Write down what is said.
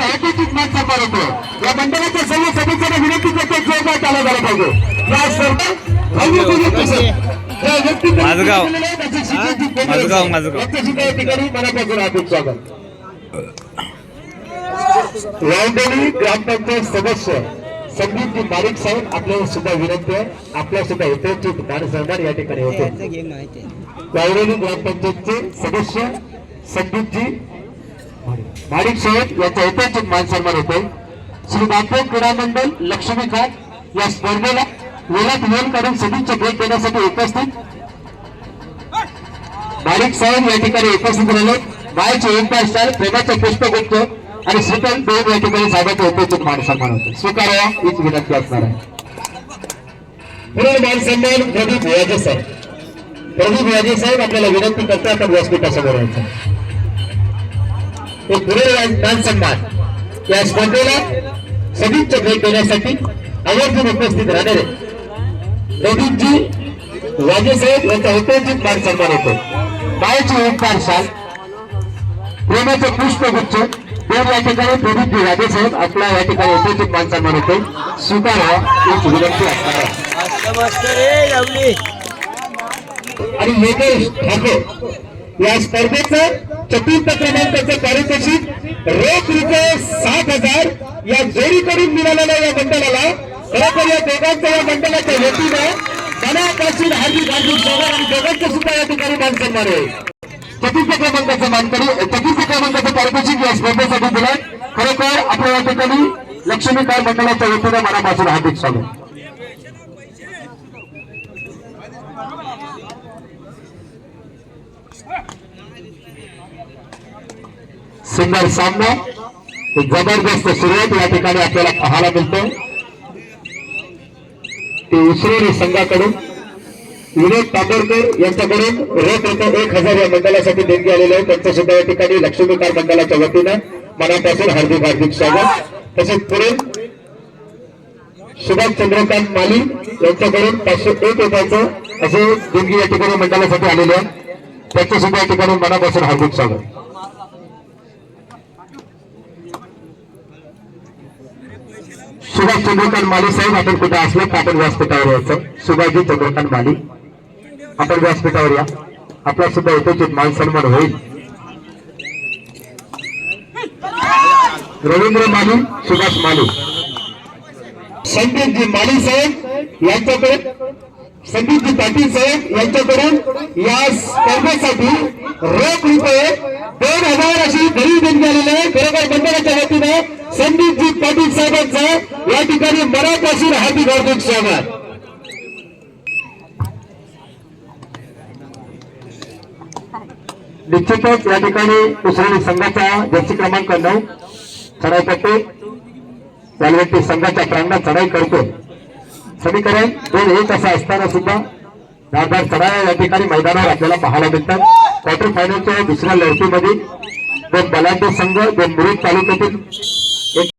याचा ऐतिहासिक मान सन्मान होतो या मंडळाच्या सर्व सदस्यांना विनंती करतो जोरदार चालू झाला पाहिजे. या सर्व भव्य पूजन कसं या व्यक्ती माझगाव. त्याचे शिक्षक जी माझगाव, माझगाव. यांच्या सुद्धा या ठिकाणी मनापासून हार्दिक स्वागत. रावडेली ग्रामपंचायत सदस्य संदीपजी बारीक साहेब आपल्याला सुद्धा विनंती आहे. आपल्या सुद्धा मान सन्मान या ठिकाणी होते. रावडेली ग्रामपंचायतचे सदस्य संदीपजी बारीक साहेब यांचा ऐतिहासिक मान सन्मान होते श्री नागपूर क्रीडा मंडळ लक्ष्मीकांत या स्पर्धेला वेळात वेळ काढून सदिच्छा भेट देण्यासाठी उपस्थित बारीक साहेब या ठिकाणी उपस्थित राहिले. बायचे एक प्रेमाचे पुष्प गुप्त आणि श्रीकांत देव या ठिकाणी साहेबांचे उपस्थित मान सन्मान होते. स्वीकारावा हीच विनंती असणार आहे. पुढील मान सन्मान प्रदीप व्याजे साहेब. प्रदीप व्याजे साहेब आपल्याला विनंती करतात व्यासपीठासमोर यायचं. हे पुढील मान सन्मान या स्पर्धेला सदिच्छा भेट देण्यासाठी आवर्जून उपस्थित राहणारे प्रदीपजी वाजे साहेब यांचा ऐतिहासिक मान सन्मान होतो. बाळाची ओंकार शाल प्रेमाचे पुष्पगुच्छ तर या ठिकाणी प्रदीप राजे साहेब आपला या ठिकाणी ऐतिहासिक मान सन्मान होतो. स्वीकारा हीच विनंती असणार आहे. आणि योगेश ठाकरे या स्पर्धेचं चतुर्थ क्रमांकाचं पारितोषिक रोख रुपये सात हजार या जोडीकडून मिळालेल्या या मंडळाला खरोखर या दोघांच्या या मंडळाच्या वतीनं मनापासून हार्दिक हार्दिक स्वागत आणि दोघांचं सुद्धा या ठिकाणी मान सन्मान आहे. चतुर्थ क्रमांकाचं मानकरी चतुर्थ क्रमांकाचं पारितोषिक या स्पर्धेसाठी दिलं खरोखर आपल्या या ठिकाणी लक्ष्मीकांत मंडळाच्या वतीनं मनापासून हार्दिक स्वागत. सुंदर सामना. एक जबरदस्त सुरुवात या ठिकाणी आपल्याला पाहायला मिळतो ते उसरोली संघाकडून विनोद तांबडकर यांच्याकडून रोख रक्कम एक हजार या मंडळासाठी देणगी आलेले आहे. त्यांचं सुद्धा या ठिकाणी लक्ष्मीकार मंडळाच्या वतीनं मनापासून हार्दिक हार्दिक स्वागत. तसेच पुढे सुभाष चंद्रकांत माली यांच्याकडून पाचशे एक रुपयाचं असे देणगी या ठिकाणी मंडळासाठी आलेले आहे. त्यांचं सुद्धा या ठिकाणी मनापासून हार्दिक स्वागत. सुभाष चंद्रकांत माली साहेब आपण कुठे असलं तर आपण व्यासपीठावर यायचं. सुभाषजी चंद्रकांत माली आपण व्यासपीठावर या. आपला सुद्धा उपस्थित मान सन्मान होईल. रवींद्र माली सुभाष माली. संदीपजी माली साहेब यांच्याकडे संदीपजी पाटील साहेब यांच्याकडून या स्पर्धेसाठी रोख रुपये दोन हजार अशी घरी देण्यात आलेली आहे. बरोबर मंडळाच्या वतीनं संदीपजी पाटील मनापासून हार्दिक हार्दिक स्वागत निश्चितच या ठिकाणी उसरणी संघाचा जर्सी क्रमांक नऊ चढाईपट्टी यालवटी संघाच्या प्रांगणात चढाई करतो समीकरण दोन एक असं असताना सुद्धा धारदार चढाया या ठिकाणी मैदानावर आपल्याला पाहायला मिळतात. क्वार्टर फायनलच्या दुसऱ्या लढतीमध्ये दोन बलाढ्य संघ दोन मुरुड तालुक्यातील